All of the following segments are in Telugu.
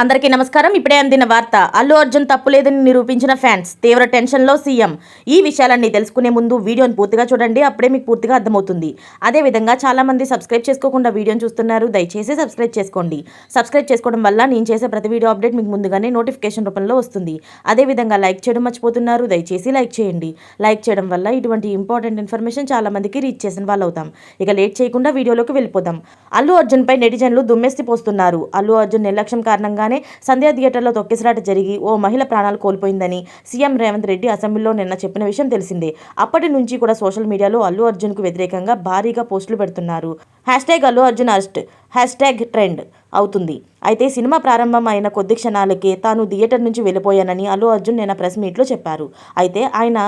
అందరికీ నమస్కారం. ఇప్పుడే అందిన వార్త అల్లు అర్జున్ తప్పులేదని నిరూపించిన ఫ్యాన్స్ తీవ్ర టెన్షన్లో సీఎం. ఈ విషయాలన్నీ తెలుసుకునే ముందు వీడియోని పూర్తిగా చూడండి అప్పుడే మీకు పూర్తిగా అర్థమవుతుంది. అదేవిధంగా చాలామంది సబ్స్క్రైబ్ చేసుకోకుండా వీడియోని చూస్తున్నారు దయచేసి సబ్స్క్రైబ్ చేసుకోండి. సబ్స్క్రైబ్ చేసుకోవడం వల్ల నేను చేసే ప్రతి వీడియో అప్డేట్ మీకు ముందుగానే నోటిఫికేషన్ రూపంలో వస్తుంది. అదేవిధంగా లైక్ చేయడం మర్చిపోతున్నారు దయచేసి లైక్ చేయండి. లైక్ చేయడం వల్ల ఇటువంటి ఇంపార్టెంట్ ఇన్ఫర్మేషన్ చాలా మందికి రీచ్ చేసిన వాళ్ళు అవుతాం ఇక లేట్ చేయకుండా వీడియోలోకి వెళ్ళిపోతాం అల్లు అర్జున్పై నెటిజన్లు దుమ్మెస్తి పోస్తున్నారు. అల్లు అర్జున్ నిర్లక్ష్యం కారణంగా కారణంగానే సంధ్యా థియేటర్లో తొక్కిసలాట జరిగి ఓ మహిళ ప్రాణాలు కోల్పోయిందని సీఎం రేవంత్ రెడ్డి అసెంబ్లీలో నిన్న చెప్పిన విషయం తెలిసిందే. అప్పటి నుంచి కూడా సోషల్ మీడియాలో అల్లు అర్జున్కు వ్యతిరేకంగా భారీగా పోస్టులు పెడుతున్నారు. Hash tag Allu Arjun arrest hash tag trend అవుతుంది. అయితే సినిమా ప్రారంభం అయిన కొద్ది క్షణాలకే తాను థియేటర్ నుంచి వెళ్ళిపోయానని అల్లు అర్జున్ నిన్న ప్రెస్ మీట్లో చెప్పారు. అయితే ఆయన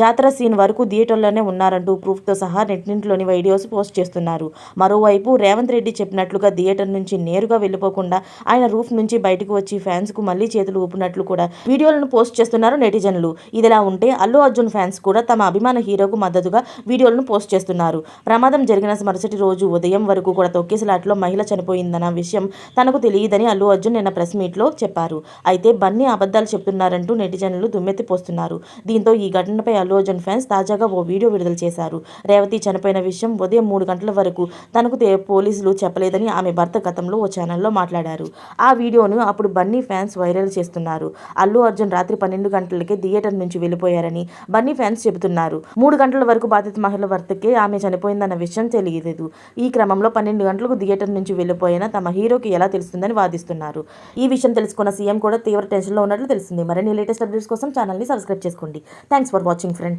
జాతర సీన్ వరకు థియేటర్లోనే ఉన్నారంటూ ప్రూఫ్తో సహా నెట్టింట్లోని వీడియోస్ పోస్ట్ చేస్తున్నారు. మరోవైపు రేవంత్ రెడ్డి చెప్పినట్లుగా థియేటర్ నుంచి నేరుగా వెళ్ళిపోకుండా ఆయన రూఫ్ నుంచి బయటకు వచ్చి ఫ్యాన్స్కు మళ్ళీ చేతులు ఊపినట్లు కూడా వీడియోలను పోస్ట్ చేస్తున్నారు నెటిజన్లు. ఇదిలా ఉంటే అల్లు అర్జున్ ఫ్యాన్స్ కూడా తమ అభిమాన హీరోకు మద్దతుగా వీడియోలను పోస్ట్ చేస్తున్నారు. ప్రమాదం జరిగిన మరుసటి రోజు ఉదయం వరకు కూడా తొక్కిసలాట్లో మహిళ చనిపోయిందన్న విషయం తనకు తెలియదని అల్లు అర్జున్ నిన్న ప్రెస్ మీట్లో చెప్పారు. అయితే బన్నీ అబద్ధాలు చెప్తున్నారంటూ నెటిజన్లు దుమ్మెత్తిపోస్తున్నారు దీంతో ఈ ఘటనపై అల్లు అర్జున్ ఫ్యాన్స్ తాజాగా ఓ వీడియో విడుదల చేశారు. రేవతి చనిపోయిన విషయం ఉదయం మూడు గంటల వరకు తనకు పోలీసులు చెప్పలేదని ఆమె భర్త గతంలో ఓ ఛానల్లో మాట్లాడారు. ఆ వీడియోను అప్పుడు బన్నీ ఫ్యాన్స్ వైరల్ చేస్తున్నారు. అల్లు అర్జున్ రాత్రి పన్నెండు గంటలకే థియేటర్ నుంచి వెళ్ళిపోయారని బన్నీ ఫ్యాన్స్ చెబుతున్నారు. మూడు గంటల వరకు బాధిత మహిళ భర్తకే ఆమె చనిపోయిందన్న విషయం తెలియలేదు. ఈ క్రమంలో పన్నెండు గంటలకు థియేటర్ నుంచి వెళ్ళిపోయిన తమ హీరోకి ఎలా తెలుస్తుందని వాదిస్తున్నారు. ఈ విషయం తెలుసుకున్న సీఎం కూడా తీవ్ర టెన్షన్లో ఉన్నట్లు తెలిసింది. మరిన్ని లేటెస్ట్ అప్డేట్స్ కోసం ఛానల్ని సబ్స్క్రైబ్ చేసుకోండి. Thanks for watching friend